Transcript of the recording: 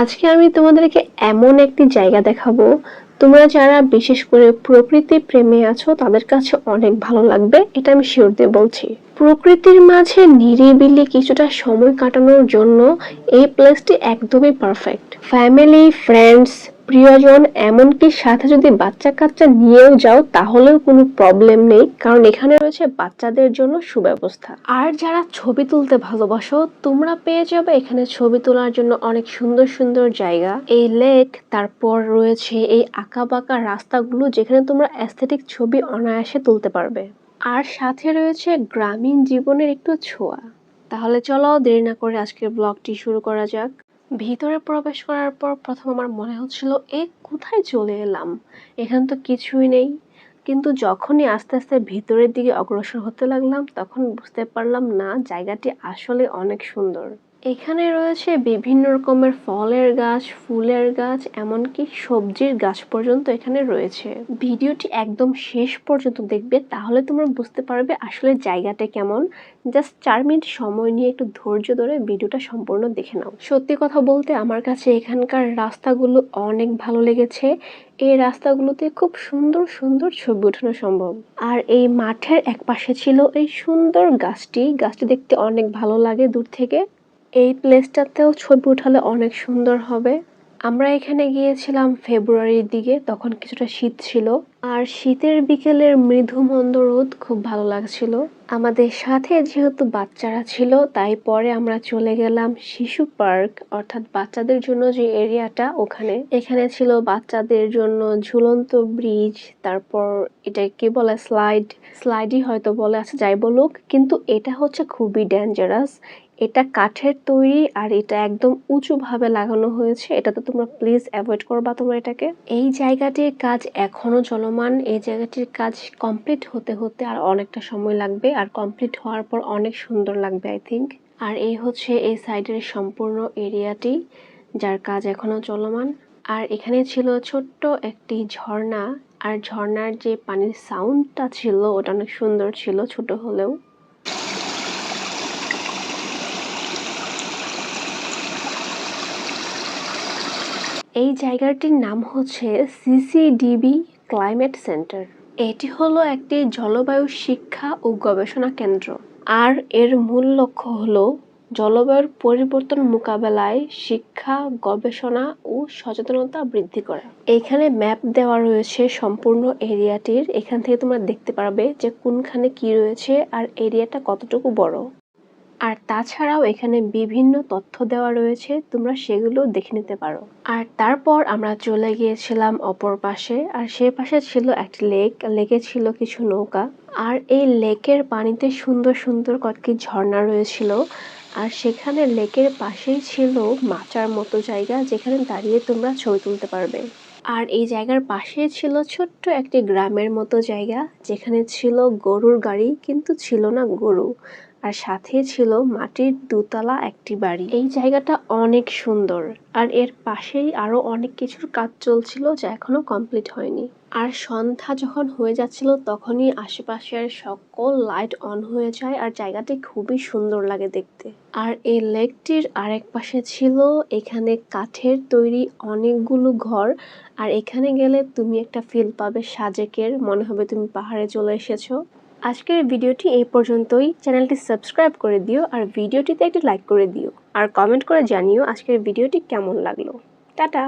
আজকে আমি তোমাদেরকে এমন একটি জায়গা দেখাবো। তোমরা যারা বিশেষ করে প্রকৃতি প্রেমে আছো, তাদের কাছে অনেক ভালো লাগবে, এটা আমি শিওর দিয়ে বলছি। প্রকৃতির মাঝে নিরিবিলি কিছুটা সময় কাটানোর জন্য এই প্লেসটি একদমই পারফেক্ট ফ্যামিলি ফ্রেন্ডস প্রিয়জন এমনকি সাথে যদি বাচ্চা কাচ্চা নিয়েও যাও, তাহলেও কোনো প্রবলেম নেই, কারণ এখানে রয়েছে বাচ্চাদের জন্য সুব্যবস্থা। আর যারা ছবি তুলতে ভালোবাসো, তোমরা পেয়ে যাবে এখানে ছবি তোলার জন্য অনেক সুন্দর সুন্দর জায়গা। এই লেক তারপর রয়েছে এই আঁকা বাঁকা রাস্তাগুলো, যেখানে তোমরা অ্যাস্থেটিক ছবি অনায়াসে তুলতে পারবে। আর সাথে রয়েছে গ্রামীণ জীবনের একটু ছোঁয়া। তাহলে চলো, দেরি না করে আজকের ব্লগটি শুরু করা যাক। ভিতরে প্রবেশ করার পর প্রথম আমার মনে হচ্ছিল, এ কোথায় চলে এলাম? এখানে তো কিছুই নেই। কিন্তু যখনই আস্তে আস্তে ভিতরের দিকে অগ্রসর হতে লাগলাম, তখন বুঝতে পারলাম, না, জায়গাটি আসলে অনেক সুন্দর। এখানে রয়েছে বিভিন্ন রকমের ফলের গাছ, ফুলের গাছ, এমনকি সবজির গাছ পর্যন্ত এখানে রয়েছে। ভিডিওটি একদম শেষ পর্যন্ত দেখবে, তাহলে তোমরা বুঝতে পারবে আসলে জায়গাটা কেমন। জাস্ট চার মিনিট সময় নিয়ে একটু ধৈর্য ধরে ভিডিওটা সম্পূর্ণ দেখে নাও। সত্যি কথা বলতে আমার কাছে এখানকার রাস্তাগুলো অনেক ভালো লেগেছে। এই রাস্তাগুলোতে খুব সুন্দর সুন্দর ছবি ওঠানো সম্ভব। আর এই মাঠের এক পাশে ছিল এই সুন্দর গাছটি। গাছটি দেখতে অনেক ভালো লাগে দূর থেকে। এই প্লেসটাতেও ছবি উঠালে অনেক সুন্দর হবে। আমরা এখানে গিয়েছিলাম ফেব্রুয়ারির দিকে, তখন কিছুটা শীত ছিল। আর শীতের বিকেলের মৃদু মন্দ রোদ খুব ভালো লাগছিল। আমাদের সাথে যেহেতু বাচ্চারা ছিল, তাই পরে আমরা চলে গেলাম শিশু পার্ক, অর্থাৎ বাচ্চাদের জন্য যে এরিয়াটা ওখানে। এখানে ছিল বাচ্চাদের জন্য ঝুলন্ত ব্রিজ, তারপর এটা কি বলে স্লাইড। স্লাইডই হয়তো বলে আছে যাই বলুক কিন্তু এটা হচ্ছে খুবই ডেঞ্জারাস। এটা কাঠের তৈরি আর এটা একদম উঁচুভাবে লাগানো হয়েছে। এটাতে তোমরা প্লিজ অ্যাভয়েড করবা তোমরা এটাকে। এই জায়গাটির কাজ এখনও চলমান এই জায়গাটির কাজ কমপ্লিট হতে হতে আর অনেকটা সময় লাগবে। আর কমপ্লিট হওয়ার পর অনেক সুন্দর লাগবে আই থিঙ্ক আর এই হচ্ছে এই সাইডের সম্পূর্ণ এরিয়াটি যার কাজ এখনও চলমান। আর এখানে ছিল ছোট্ট একটি ঝর্ণা, আর ঝর্ণার যে পানির সাউন্ডটা ছিল, ওটা অনেক সুন্দর ছিল ছোট হলেও। এই জায়গাটির নাম হচ্ছে সিসিডিবি ক্লাইমেট সেন্টার এটি হলো একটি জলবায়ু শিক্ষা ও গবেষণা কেন্দ্র। আর এর মূল লক্ষ্য হলো জলবায়ুর পরিবর্তন মোকাবেলায় শিক্ষা, গবেষণা ও সচেতনতা বৃদ্ধি করা। এখানে ম্যাপ দেওয়া রয়েছে সম্পূর্ণ এরিয়াটির। এখান থেকে তোমরা দেখতে পারবে যে কোনখানে কি রয়েছে আর এরিয়াটা কতটুকু বড়। আর তাছাড়াও এখানে বিভিন্ন তথ্য দেওয়া রয়েছে, তোমরা সেগুলো দেখে নিতে পারো। আর তারপর আমরা চলে গিয়েছিলাম অপর পাশে, আর সে পাশে ছিল একটি লেক, লেকে ছিল কিছু নৌকা। আর এই লেকের পানিতে সুন্দর সুন্দর কয়েকটি ঝর্ণা রয়েছিল, আর সেখানে লেকের পাশেই ছিল মাচার মতো জায়গা, যেখানে দাঁড়িয়ে তোমরা ছবি তুলতে পারবে। আর এই জায়গার পাশে ছিল ছোট্ট একটি গ্রামের মতো জায়গা, যেখানে ছিল গরুর গাড়ি, কিন্তু ছিল না গরু। আর সাথে ছিল মাটির দুতলা একটি বাড়ি। এই জায়গাটা অনেক সুন্দর আর এর পাশেই আরও অনেক কিছুর কাজ চলছিল যা এখনও কমপ্লিট হয়নি। আর সন্ধ্যা যখন হয়ে যাচ্ছিল তখনই আশেপাশের সকল লাইট অন হয়ে যায় আর জায়গাটি খুবই সুন্দর লাগে দেখতে। আর এই লেকটির আরেক পাশে ছিল এখানে কাঠের তৈরি অনেকগুলো ঘর আর এখানে গেলে তুমি একটা ফিল পাবে সাজেকের, মনে হবে তুমি পাহাড়ে চলে এসেছ। আজকের ভিডিওটি এই পর্যন্তই। চ্যানেলটি সাবস্ক্রাইব করে দিও আর ভিডিওটিতে একটি লাইক করে দিও। আর কমেন্ট করে জানিও আজকের ভিডিওটি কেমন লাগল। টাটা!